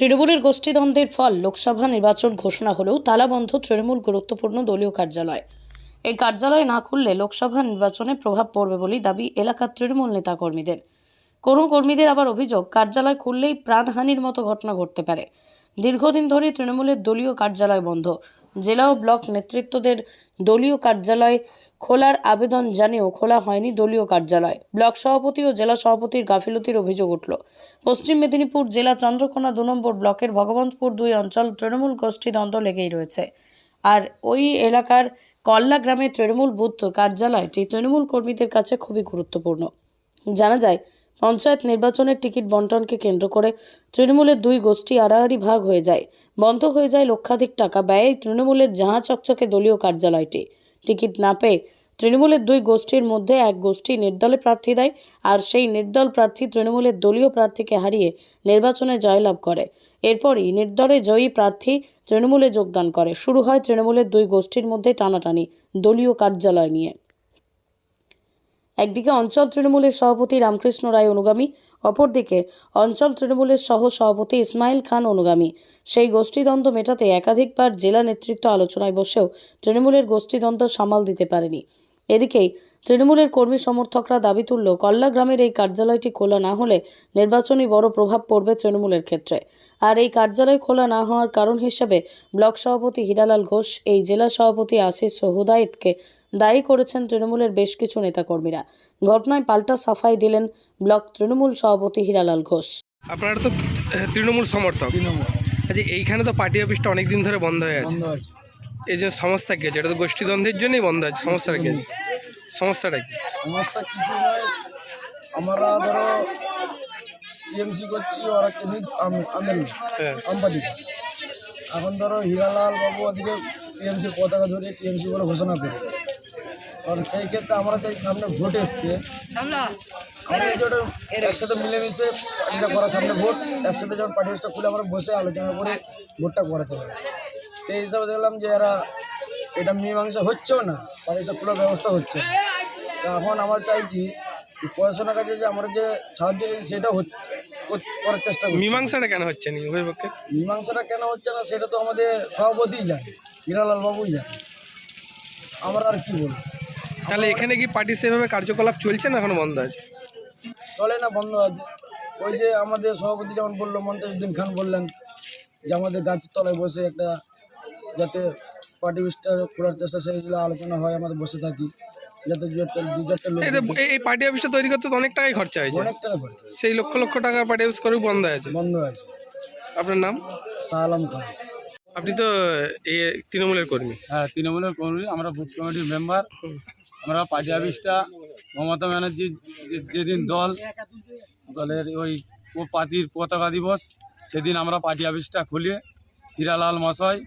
তৃণমূলের গোষ্ঠীদ্বন্দ্বের ফল লোকসভা নির্বাচন ঘোষণা হলেও তালাবন্ধ তৃণমূল গুরুত্বপূর্ণ দলীয় কার্যালয়। এই কার্যালয় না খুললে লোকসভা নির্বাচনে প্রভাব পড়বে বলেই দাবি এলাকার তৃণমূল নেতাকর্মীদের। কোনো কর্মীদের আবার অভিযোগ, কার্যালয় খুললেই প্রাণহানির মতো ঘটনা ঘটতে পারে। দীর্ঘদিন ধরে তৃণমূলের দলীয় কার্যালয় বন্ধ। জেলা ও ব্লক নেতৃত্বদের দলীয় কার্যালয় খোলার আবেদন জানিয়েও খোলা হয়নি দলীয় কার্যালয়। ব্লক সভাপতি ও জেলা সভাপতির গাফিলতির অভিযোগ উঠল। পশ্চিম মেদিনীপুর জেলা চন্দ্রকোনা দু নম্বর ব্লকের ভগবন্তপুর দুই অঞ্চল তৃণমূল গোষ্ঠী দ্বন্দ্ব লেগেই রয়েছে। আর ওই এলাকার কল্লা গ্রামের তৃণমূল বুথ কার্যালয়টি তৃণমূল কর্মীদের কাছে খুবই গুরুত্বপূর্ণ। জানা যায় পঞ্চায়েত নির্বাচনের টিকিট বন্টনকে কেন্দ্র করে তৃণমূলের দুই গোষ্ঠী আড়াআড়ি ভাগ হয়ে যায়। বন্ধ হয়ে যায় লক্ষাধিক টাকা ব্যয়ে তৃণমূলের জাহাঁ চকচকে দলীয় কার্যালয়টি। টিকিট না পেয়ে তৃণমূলের দুই গোষ্ঠীর মধ্যে এক গোষ্ঠী নির্দলে প্রার্থী দেয় আর সেই নির্দল প্রার্থী তৃণমূলের দলীয় প্রার্থীকে হারিয়ে নির্বাচনে জয়লাভ করে। এরপরই নির্দলে জয়ী প্রার্থী তৃণমূলে যোগদান করে। শুরু হয় তৃণমূলের দুই গোষ্ঠীর মধ্যে টানাটানি দলীয় কার্যালয় নিয়ে। একদিকে অঞ্চল তৃণমূলের সভাপতি রামকৃষ্ণ রায় অনুগামী, অপরদিকে অঞ্চল তৃণমূলের সহ সভাপতি ইসমাইল খান অনুগামী। সেই গোষ্ঠীদ্বন্দ্ব মেটাতে একাধিকবার জেলা নেতৃত্ব আলোচনায় বসেও তৃণমূলের গোষ্ঠীদ্বন্দ্ব সামাল দিতে পারেনি। এদিকেই তৃণমূলের কর্মী সমর্থকরা দাবি তুলল, কল্লা গ্রামের এই কার্যালয়টি খোলা না হলে নির্বাচনী বড় প্রভাব পড়বে তৃণমূলের ক্ষেত্রে। আর এই কার্যালয় খোলা না হওয়ার কারণ হিসেবে ব্লক সভাপতি হীরালাল ঘোষ, এই জেলা সভাপতি আশিস হুদায়েতকে দায়ী করেছেন তৃণমূলের বেশ কিছু নেতাকর্মীরা। ঘটনায় পাল্টা সাফাই দিলেন ব্লক তৃণমূল সভাপতি হীরালাল ঘোষ। আপনারা তো তৃণমূল সমর্থক। তৃণমূল। আচ্ছা এইখানে তো পার্টি অফিসটা অনেক দিন ধরে বন্ধ হয়ে আছে। এই যে সমস্যা কি আছে? এটা তো গোষ্ঠীদ্বন্দ্বের জন্যই বন্ধ আছে। সমস্যাটা কি? আছে? সমস্যাটা কি? সমস্যা কিছু নয়। আমরা ধরো টিএমসি করছি ওরা কেনি আমেন হ্যাঁ। এখন ধরো হীরালাল বাবু ওদিকে টিএমসি পতাকা ধরে টিএমসি বলে ঘোষণা করে কারণ সেই ক্ষেত্রে আমরা চাই সামনে ভোট এসছে। আমরা এই একসাথে মিলেমিশে এটা করার সামনে ভোট একসাথে যখন পার্টি অফিসটা খুলে আমরা বসে আলোচনা করে ভোটটা করাতে হবে সেই হিসাবে দেখলাম যে এরা এটা মীমাংসা হচ্ছেও না পার্টি অফিসটা খোলার ব্যবস্থা হচ্ছে। না। তা এখন আমরা চাইছি যে পড়াশোনার কাজে যে আমরা যে সাহায্য করি সেটা হচ্ছে করার চেষ্টা করি মীমাংসাটা কেন হচ্ছে না উভয় পক্ষে মীমাংসাটা কেন হচ্ছে না সেটা তো আমাদের সভাপতিই জানে হীরালাল বাবুই জানে। আমরা আর কি বলব? তাহলে এখানে কি পার্টি সেভাবে কার্যকলাপ চলছে না এখন বন্ধ আছে? চলে না বন্ধ আছে। ওই যে আমাদের সভাপতি যেমন বলল মন্তাজুদ্দিন খান বললেন যে আমাদের গাছের তলায় বসে একটা যাতে পার্টি অফিসটা খোলার চেষ্টা সেইগুলো আলোচনা হয় আমাদের বসে থাকি। যাতে দু চারটা লোক এই পার্টি অফিসটা তৈরি করতে তো অনেক টাকাই খরচা হয়েছে। অনেক টাকা করে সেই লক্ষ লক্ষ টাকা পার্টি অফিস করেও বন্ধ আছে। বন্ধ আছে। আপনার নাম? শাহ আলম খান। আপনি তো এই তৃণমূলের কর্মী। হ্যাঁ তৃণমূলের কর্মী আমরা বুথ কমিটির মেম্বার আমরা পার্টি অফিসটা মমতা ব্যানার্জির যেদিন দল, দলের ওই ও পার্টির পতাকা দিবস, সেদিন আমরা পার্টি অফিসটা খুলে হীরালাল মশাই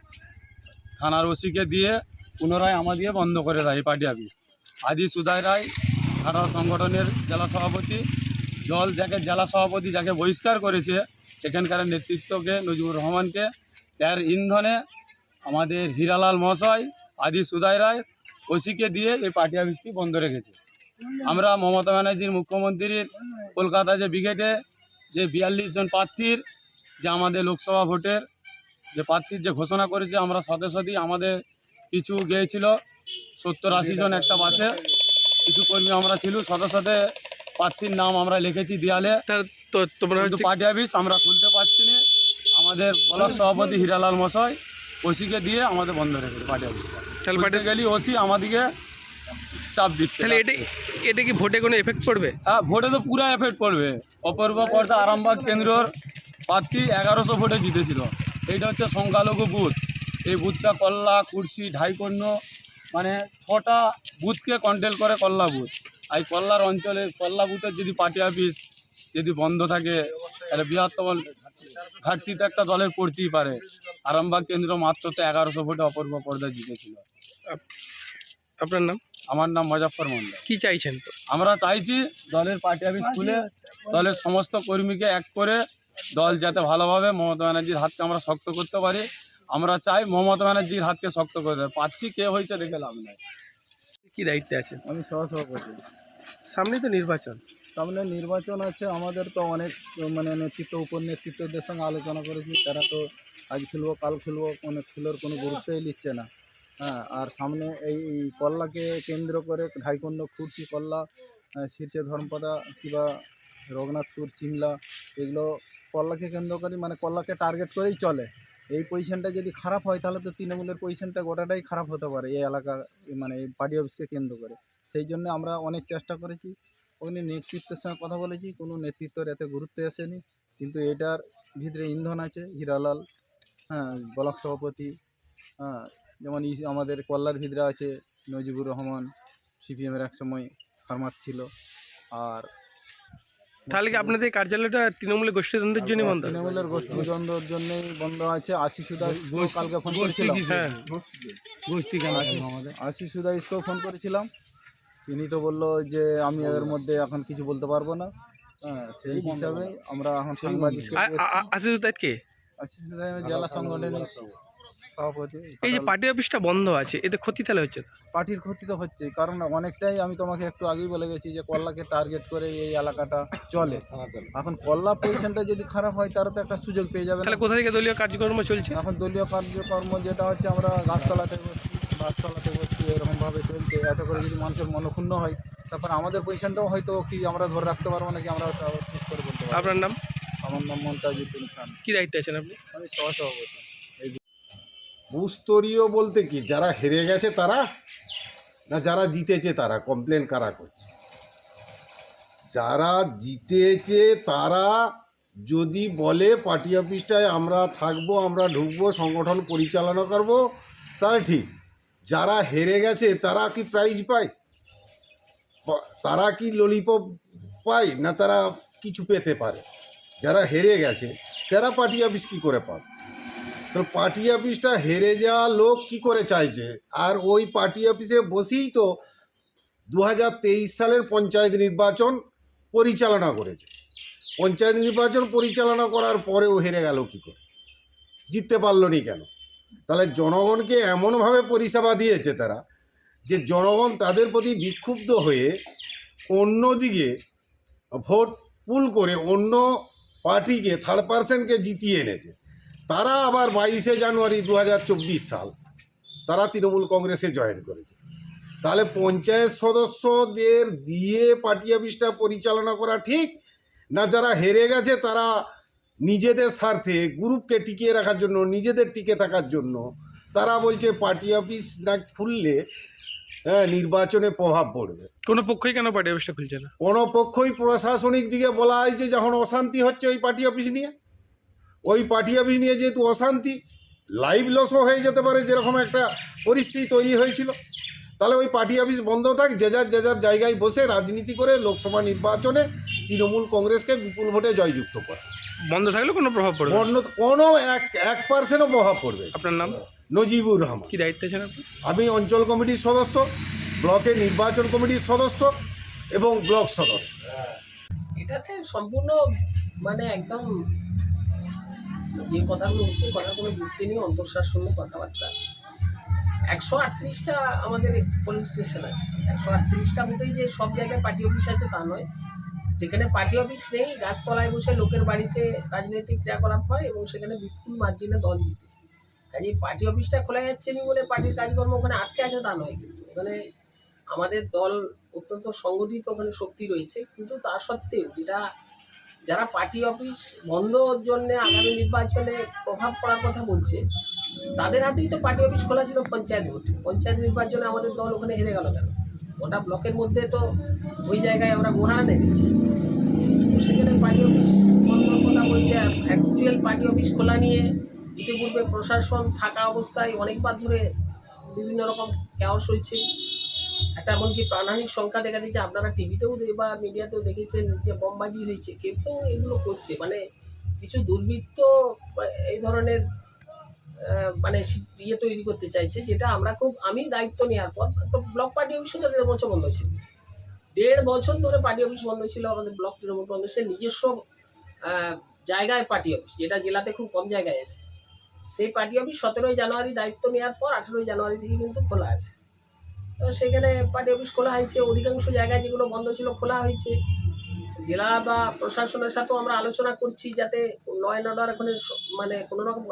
থানার ওসিকে দিয়ে পুনরায় আমাদের বন্ধ করে দেয় পার্টি অফিস আদি সুদাই রায় থানা সংগঠনের জেলা সভাপতি, দল যাকে জেলা সভাপতি যাকে বহিষ্কার করেছে, সেখানকার নেতৃত্বকে নজিবুর রহমানকে, তার ইন্ধনে আমাদের হীরালাল মহাশয় আদি সুদাই রায় ওসিকে দিয়ে এই পার্টি অফিসটি বন্ধ রেখেছে। আমরা মমতা ব্যানার্জির মুখ্যমন্ত্রীর কলকাতা যে ব্রিগেডে যে বিয়াল্লিশ জন প্রার্থীর যে আমাদের লোকসভা ভোটের যে প্রার্থীর যে ঘোষণা করেছে আমরা সাথে সাথেই আমাদের কিছু গিয়েছিল। সত্তর আশি জন একটা বাসে কিছু কর্মী আমরা ছিল সাথে সাথে প্রার্থীর নাম আমরা লিখেছি দেয়ালে। তোমরা পার্টি অফিস আমরা খুলতে পারছি না। আমাদের ব্লক সভাপতি হীরালাল মশাই ওসিকে দিয়ে আমাদের বন্ধ রেখেছে পার্টি অফিস তাহলে পার্টি গেলি ওসি আমাদেরকে চাপ দিচ্ছে। তাহলে এটা এটা কি ভোটে কোনো এফেক্ট পড়বে? হ্যাঁ ভোটে তো পুরো এফেক্ট পড়বে। অপূর্ব পর্দা আরামবাগ কেন্দ্রর প্রার্থী এগারোশো ভোটে জিতেছিল। এইটা হচ্ছে সংখ্যালঘু বুথ। এই বুথটা কল্লা কুর্সি ঢাইকন্য মানে ছটা বুথকে কন্ট্রোল করে কল্লা বুথ। আর এই কল্লার অঞ্চলে কল্লা বুথের যদি পার্টি অফিস যদি বন্ধ থাকে তাহলে বৃহত্তম ঘাটতি তো একটা দলের পড়তেই পারে। আরামবাগ কেন্দ্র মাত্র তো এগারোশো ভোটে অপূর্ব পর্দায় জিতেছিল। আপনার নাম? আমার নাম মজাফর মন্ডল কি চাইছেন? তো আমরা চাইছি দলের পার্টি অফিস খুলে দলের সমস্ত কর্মীকে এক করে দল যাতে ভালোভাবে মমতা ব্যানার্জির হাতকে আমরা শক্ত করতে পারি। আমরা চাই মমতা ব্যানার্জির হাতকে শক্ত করে দেয় প্রার্থী কে হয়েছে দেখে লাভ নাই। কি দায়িত্বে আছে আমি সহসভাপতি। সামনেই তো নির্বাচন। সামনে নির্বাচন আছে, আমাদের তো অনেক মানে নেতৃত্ব উপর নেতৃত্বদের সঙ্গে আলোচনা করেছি, তারা তো আজ খেলব, কাল খেলব অনেক খেলোর কোনো গুরুত্বই নিচ্ছে না। হ্যাঁ আর সামনে এই কল্লাকে কেন্দ্র করে ঢাইকন্দ খুরশি কল্লা শীর্ষে ধর্মপাদা, কিংবা রঘুনাথপুর, সিমলা, এগুলো কল্লাকে কেন্দ্র করে মানে কল্লাকে টার্গেট করেই চলে। এই পজিশনটা যদি খারাপ হয়, তাহলে তো তৃণমূলের পজিশনটা গোটাটাই খারাপ হতে পারে, এই এলাকা মানে পার্টি অফিসকে কেন্দ্র করে। সেই জন্য আমরা অনেক চেষ্টা করেছি ওখানে নেতৃত্বের সঙ্গে কথা বলেছি কোনো নেতৃত্বের এতে গুরুত্ব আসেনি। কিন্তু এটার ভিতরে ইন্ধন আছে হিরালাল হ্যাঁ ব্লক সভাপতি হ্যাঁ যেমন ই- আমাদের কল্লার ভিতরে আছে নজিবুর রহমান সিপিএমের এক সময় ফার্মার ছিল। আর তাহলে কি আপনাদের এই কার্যালয়টা তৃণমূলের গোষ্ঠীদ্বন্দ্বের জন্য বন্ধ? তৃণমূলের গোষ্ঠীদ্বন্দ্বের জন্যই বন্ধ আছে। আশিস সুদাস কালকে ফোন করেছিলাম। হ্যাঁ। গোষ্ঠী কেন আমাদের? আশিস সুদাইসকেও ফোন করেছিলাম। তিনি তো বলল যে আমি এর মধ্যে এখন কিছু বলতে পারব না। হ্যাঁ সেই হিসাবে আমরা এখন আ- আশিস কে? আশিস জেলা সংগঠনের সভাপতি। এই যে পার্টি অফিসটা বন্ধ আছে এতে ক্ষতি তাহলে হচ্ছে পার্টির ক্ষতি তো হচ্ছে কারণ অনেকটাই আমি তোমাকে একটু আগেই বলে গেছি যে কল্লাকে টার্গেট করে এই এলাকাটা চলে। এখন কল্লা পজিশনটা যদি খারাপ হয় তারা তো একটা সুযোগ পেয়ে যাবে তাহলে কোথা থেকে দলীয় কার্যক্রম চলছে? এখন দলীয় কার্যকর্ম যেটা হচ্ছে আমরা গাছতলাতে করছি গাছতলাতে করছি এরকমভাবে চলছে। এত করে যদি মানুষের মনক্ষুণ্ণ হয় তারপর আমাদের পজিশনটাও হয়তো কি আমরা ধরে রাখতে পারব নাকি আমরা ঠিক করে বলতে পারব? আপনার নাম? আমার নাম মমতাজুদ্দিন খান। কি দায়িত্বে আছেন আপনি? আমি সহসভাপতি। বুস্তরীয় বলতে কি? যারা হেরে গেছে তারা না যারা জিতেছে তারা? কমপ্লেন কারা করছে? যারা জিতেছে তারা যদি বলে পার্টি অফিসটায় আমরা থাকব আমরা ঢুকবো সংগঠন পরিচালনা করব তাহলে ঠিক। যারা হেরে গেছে, তারা কি প্রাইজ পায়? তারা কি ললিপপ পায় না তারা কিছু পেতে পারে? যারা হেরে গেছে, তারা পার্টি অফিস কী করে পাবে? তো পার্টি অফিসটা হেরে যাওয়া লোক কি করে চাইছে? আর ওই পার্টি অফিসে বসেই তো দু হাজার তেইশ সালের পঞ্চায়েত নির্বাচন পরিচালনা করেছে। পঞ্চায়েত নির্বাচন পরিচালনা করার পরেও হেরে গেল কি করে? জিততে পারল নি কেন? তাহলে জনগণকে এমনভাবে পরিষেবা দিয়েছে তারা যে জনগণ তাদের প্রতি বিক্ষুব্ধ হয়ে অন্যদিকে ভোট পুল করে অন্য পার্টিকে থার্ড পার্সনকে জিতিয়ে এনেছে। তারা আবার বাইশে জানুয়ারি দু হাজার চব্বিশ সাল তারা তৃণমূল কংগ্রেসে জয়েন করেছে। তাহলে পঞ্চায়েত সদস্যদের দিয়ে পার্টি অফিসটা পরিচালনা করা ঠিক? না যারা হেরে গেছে তারা নিজেদের স্বার্থে গ্রুপকে টিকিয়ে রাখার জন্য নিজেদের টিকে থাকার জন্য তারা বলছে পার্টি অফিস না খুললে হ্যাঁ নির্বাচনে প্রভাব পড়বে। কোনো পক্ষই কেন পার্টি অফিসটা খুলছে না? কোনো পক্ষই প্রশাসনিক দিকে বলা হয়েছে যখন অশান্তি হচ্ছে ওই পার্টি অফিস নিয়ে। ওই পার্টি অফিস নিয়ে যেহেতু অশান্তি লাইভ লসও হয়ে যেতে পারে যেরকম একটা পরিস্থিতি তৈরি হয়েছিল। তাহলে ওই পার্টি অফিস বন্ধ থাক যে যার যে যার জায়গায় বসে রাজনীতি করে লোকসভা নির্বাচনে তৃণমূল কংগ্রেসকে বিপুল ভোটে জয়যুক্ত করে। বন্ধ থাকলে কোনো প্রভাব পড়বে না। অন্য কোনো এক এক পার্সেন্টও প্রভাব পড়বে। না। আপনার নাম? নজিবুর রহমান। কি দায়িত্বে আছেন আপনি? আমি অঞ্চল কমিটির সদস্য ব্লকের নির্বাচন কমিটির সদস্য এবং ব্লক সদস্য। এটাতে সম্পূর্ণ মানে একদম যে কথাগুলো হচ্ছে কথার কোনো যুক্তি নেই অন্তঃশাসন্য কথাবার্তা। একশো আটত্রিশটা আমাদের পুলিশ স্টেশন আছে। একশো আটত্রিশটা মধ্যেই যে সব জায়গায় পার্টি অফিস আছে তা নয়। যেখানে পার্টি অফিস নেই, গাছতলায় বসে লোকের বাড়িতে রাজনৈতিক ক্রিয়াকলাপ হয় এবং সেখানে বিপুল মার্জিনে দল জিতে। কাজে পার্টি অফিসটা খোলা যাচ্ছে না বলে পার্টির কাজকর্ম ওখানে আটকে আছে তা নয় কিন্তু। ওখানে আমাদের দল অত্যন্ত সংগঠিত, ওখানে শক্তি রয়েছে। কিন্তু তা সত্ত্বেও যেটা, যারা পার্টি অফিস বন্ধর জন্য আগামী নির্বাচনে প্রভাব পড়ার কথা বলছে, তাদের হাতেই তো পার্টি অফিস খোলা ছিল পঞ্চায়েত ভোটে। পঞ্চায়েত নির্বাচনে আমাদের দল ওখানে হেরে গেল কেন? ওটা ব্লকের মধ্যে তো ওই জায়গায় আমরা গোহারা এনেছি সেখানে পার্টি অফিস বন্ধর কথা বলছে অ্যাকচুয়াল পার্টি অফিস খোলা নিয়ে ইতিপূর্বে প্রশাসন থাকা অবস্থায় অনেকবার ধরে বিভিন্ন রকম ক্যাওস হয়েছে। একটা এমনকি প্রাণহানির সংখ্যা দেখা দিচ্ছে আপনারা টিভিতেও বা মিডিয়াতেও দেখেছেন যে বোমবাজি হয়েছে। কেউ এগুলো করছে। মানে কিছু দুর্বৃত্ত এই ধরনের মানে ইয়ে তৈরি করতে চাইছে, যেটা আমরা খুব আমি দায়িত্ব নেওয়ার পর, তো ব্লক পার্টি অফিসও তো দেড় বছর বন্ধ ছিল। দেড় বছর ধরে পার্টি অফিস বন্ধ ছিল, আমাদের ব্লক তৃণমূল কংগ্রেসের নিজস্ব জায়গায় পার্টি অফিস, যেটা জেলাতে খুব কম জায়গায় আছে। সেই পার্টি অফিস সতেরোই জানুয়ারি দায়িত্ব নেওয়ার পর আঠেরোই জানুয়ারি থেকে কিন্তু খোলা আছে। তো সেখানে পার্টি অফিস খোলা হয়েছে, অধিকাংশ জায়গায় যেগুলো বন্ধ ছিল খোলা হয়েছে। জেলা বা প্রশাসনের সাথেও আমরা আলোচনা করছি যাতে নয় অর্ডার এখানে মানে কোনো রকম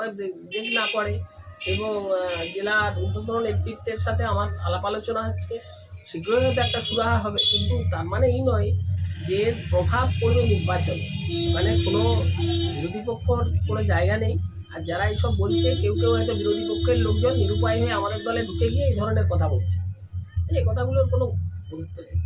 ব্রেক না করে এবং জেলার ঊর্ধ্বতন নেতৃত্বের সাথে আমার আলাপ আলোচনা হচ্ছে। শীঘ্রই হয়তো একটা সুরাহা হবে, কিন্তু তার মানে এই নয় যে প্রভাব পড়বে নির্বাচন। মানে কোনো বিরোধী পক্ষর কোনো জায়গা নেই। আর যারা এইসব বলছে, কেউ কেউ হয়তো বিরোধী পক্ষের লোকজন নিরুপায় হয়ে আমাদের দলে ঢুকে গিয়ে এই ধরনের কথা বলছে। এই কথাগুলোর কোনো গুরুত্ব নেই।